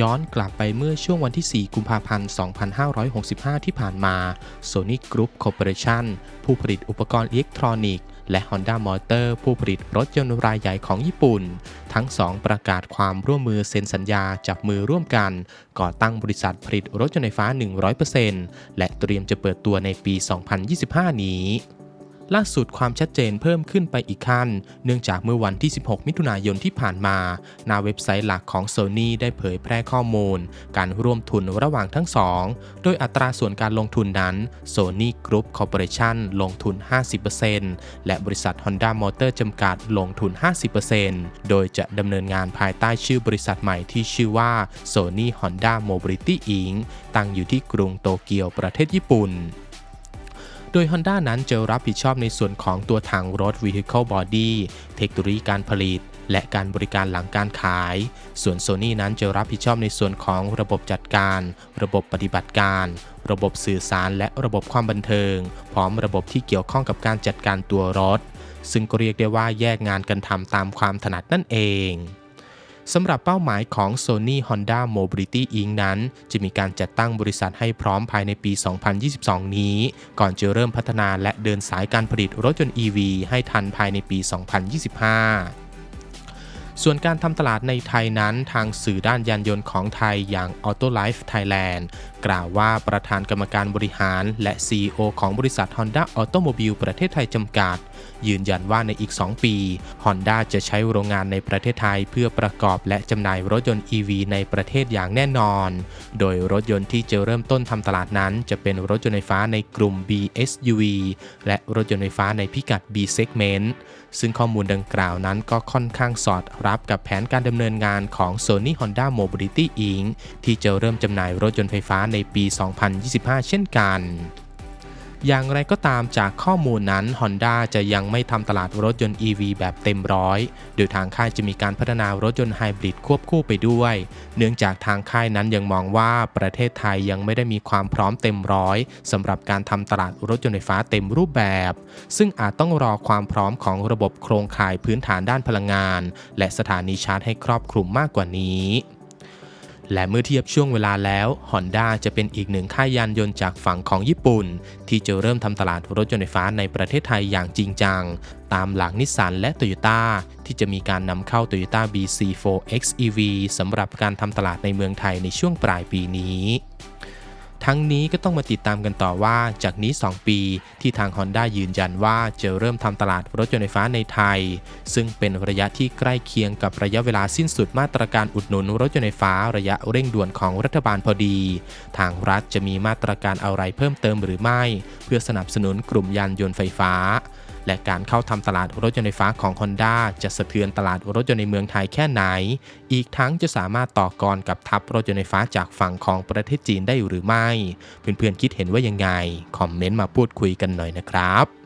ย้อนกลับไปเมื่อช่วงวันที่ 4 กุมภาพันธ์ 2565 ที่ผ่านมา Sony Group Corporation ผู้ผลิตอุปกรณ์อิเล็กทรอนิกส์และ Honda Motor ผู้ผลิตรถยนต์รายใหญ่ของญี่ปุ่น ทั้งสองประกาศความร่วมมือเซ็นสัญญาจับมือร่วมกัน ก่อตั้งบริษัทผลิตรถยนต์ไฟฟ้า 100%และเตรียมจะเปิดตัวในปี 2025 นี้ ล่าสุดความชัดเจนเพิ่มขึ้นไปอีกขั้น เนื่องจากเมื่อวันที่ 16 มิถุนายนที่ผ่านมาหน้าเว็บไซต์หลักของ Sony ได้เผยแพร่ข้อมูล การร่วมทุนระหว่างทั้งสอง โดยอัตราส่วนการลงทุนนั้น Sony Group Corporation ลงทุน 50%และบริษัท Honda Motor จำกัดลงทุน 50%โดยจะดำเนินงานภายใต้ชื่อบริษัทใหม่ที่ชื่อว่า Sony Honda Mobility Inc. ตั้งอยู่ที่กรุงโตเกียวประเทศญี่ปุ่น ดย Honda นั้นจะรับผิดชอบในส่วนของตัวถังรถ Vehicle Body เทคโนโลยีการผลิต และการบริการหลังการขาย ส่วน Sony นั้นจะรับผิดชอบในส่วนของระบบจัดการ ระบบปฏิบัติการ ระบบสื่อสารและระบบความบันเทิง พร้อมระบบที่เกี่ยวข้องกับการจัดการตัวรถ ซึ่งก็เรียกได้ว่าแยกงานกันทำตามความถนัดนั่นเอง สำหรับเป้าหมายของ Sony Honda Mobility Inc. นั้น จะมีการจัดตั้งบริษัทให้พร้อมภายในปี 2022 นี้ ก่อนจะเริ่มพัฒนาและเดินสายการผลิตรถยนต์ EV ให้ทันภายในปี 2025ส่วนการทำตลาดในไทยนั้นทางสื่อด้านยานยนต์ของไทยอย่าง Auto Life Thailand กล่าวว่าประธานกรรมการบริหารและ CEO ของบริษัท Honda Automobile ประเทศไทยจำกัด ยืนยันว่าในอีก 2 ปี Honda จะใช้โรงงานในประเทศไทยเพื่อประกอบและจำหน่ายรถยนต์ EV ในประเทศอย่างแน่นอน โดยรถยนต์ที่จะเริ่มต้นทำตลาดนั้น จะเป็นรถยนต์ไฟฟ้าในกลุ่ม BSUV และรถยนต์ไฟฟ้าในพิกัด B segment ซึ่งข้อมูลดังกล่าวนั้นก็ค่อนข้างสอดรับกับแผนการดำเนินงานของ Sony Honda Mobility Inc. ที่จะเริ่มจำหน่ายรถยนต์ไฟฟ้าในในปี 2025 เช่นกัน อย่างไรก็ตามจากข้อมูลนั้น Honda จะยังไม่ทำตลาดรถยนต์ EV แบบเต็มร้อย โดยทางค่ายจะมีการพัฒนารถยนต์ไฮบริดควบคู่ไปด้วย เนื่องจากทางค่ายนั้นยังมองว่าประเทศไทยยังไม่ได้มีความพร้อมเต็มร้อยสำหรับการทำตลาดรถยนต์ไฟฟ้าเต็มรูปแบบ ซึ่งอาจต้องรอความพร้อมของระบบโครงข่ายพื้นฐานด้านพลังงาน และสถานีชาร์จให้ครอบคลุมมากกว่านี้ และเมื่อเทียบช่วงเวลาแล้ว Honda จะเป็นอีกหนึ่งค่ายยานยนต์จากฝั่งของญี่ปุ่น ที่จะเริ่มทำตลาดรถยนต์ไฟฟ้าในประเทศไทยอย่างจริงจัง ตามหลังนิสสันและ Toyota ที่จะมีการนำเข้า Toyota BC4X EV สำหรับการทำตลาดในเมืองไทยในช่วงปลายปีนี้ ทั้งนี้ก็ต้องมาติดตามกันต่อว่าจากนี้ 2 ปีที่ทาง Honda ยืนยันว่าจะเริ่มทำตลาดรถยนต์ไฟฟ้าในไทย ซึ่งเป็นระยะที่ใกล้เคียงกับระยะเวลาสิ้นสุดมาตรการอุดหนุนรถยนต์ไฟฟ้าระยะเร่งด่วนของรัฐบาลพอดี ทางรัฐจะมีมาตรการอะไรเพิ่มเติมหรือไม่ เพื่อสนับสนุนกลุ่มยานยนต์ไฟฟ้า และการเข้าทำตลาดรถยนต์ไฟฟ้าของ Honda จะสะเทือนตลาดรถยนต์ในเมืองไทยแค่ไหน อีกทั้งจะสามารถต่อกรกับทัพรถยนต์ไฟฟ้าจากฝั่งของประเทศจีนได้หรือไม่ เพื่อนๆคิดเห็นว่ายังไง คอมเมนต์มาพูดคุยกันหน่อยนะครับ